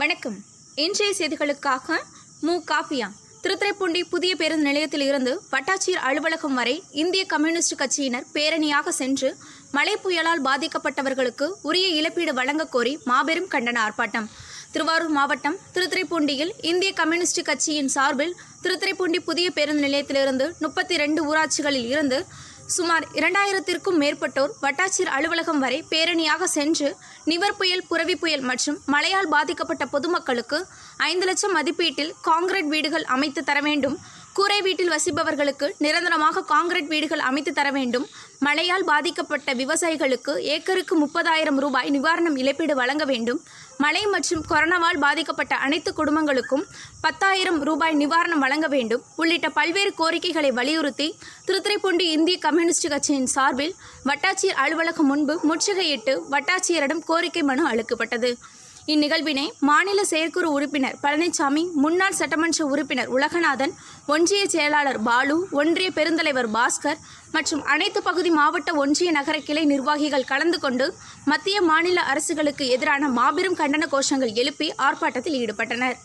வணக்கம். இன்றைய செய்திகளுக்காக மு. காபியா திருத்துறைப்பூண்டி புதிய பேருந்து நிலையத்தில் இருந்து வட்டாட்சியர் அலுவலகம் வரை இந்திய கம்யூனிஸ்ட் கட்சியினர் பேரணியாக சென்று மழை புயலால் பாதிக்கப்பட்டவர்களுக்கு உரிய இழப்பீடு வழங்கக்கோரி மாபெரும் கண்டன ஆர்ப்பாட்டம். திருவாரூர் மாவட்டம் திருத்துறைப்பூண்டியில் இந்திய கம்யூனிஸ்ட் கட்சியின் சார்பில் திருத்துறைப்பூண்டி புதிய பேருந்து நிலையத்திலிருந்து முப்பத்தி ரெண்டு ஊராட்சிகளில் இருந்து சுமார் இரண்டாயிரத்திற்கும் மேற்பட்டோர் வட்டாட்சியர் அலுவலகம் வரை பேரணியாக சென்று நிவர் புயல் புரவி புயல் மற்றும் மழையால் பாதிக்கப்பட்ட பொதுமக்களுக்கு ஐந்து லட்சம் மதிப்பீட்டில் காங்கிரீட் வீடுகள் அமைத்து தர வேண்டும். கூரை வீட்டில் வசிப்பவர்களுக்கு நிரந்தரமாக காங்கிரீட் வீடுகள் அமைத்து தர வேண்டும். மழையால் பாதிக்கப்பட்ட விவசாயிகளுக்கு ஏக்கருக்கு முப்பதாயிரம் ரூபாய் நிவாரணம் இழப்பீடு வழங்க வேண்டும். மழை மற்றும் கொரோனாவால் பாதிக்கப்பட்ட அனைத்து குடும்பங்களுக்கும் பத்தாயிரம் ரூபாய் நிவாரணம் வழங்க வேண்டும். உள்ளிட்ட பல்வேறு கோரிக்கைகளை வலியுறுத்தி திருத்துறைப்பூண்டி இந்திய கம்யூனிஸ்ட் கட்சியின் சார்பில் வட்டாட்சியர் அலுவலகம் முன்பு முற்றுகையிட்டு வட்டாட்சியரிடம் கோரிக்கை மனு அளிக்கப்பட்டது. இந்நிகழ்வினை மாநில செயற்குழு உறுப்பினர் பழனிசாமி முன்னாள் சட்டமன்ற உறுப்பினர் உலகநாதன் ஒன்றிய செயலாளர் பாலு ஒன்றிய பெருந்தலைவர் பாஸ்கர் மற்றும் அனைத்து பகுதி மாவட்ட ஒன்றிய நகர கிளை நிர்வாகிகள் கலந்து கொண்டு மத்திய மாநில அரசுகளுக்கு எதிரான மாபெரும் கண்டன கோஷங்கள் எழுப்பி ஆர்ப்பாட்டத்தில் ஈடுபட்டனர்.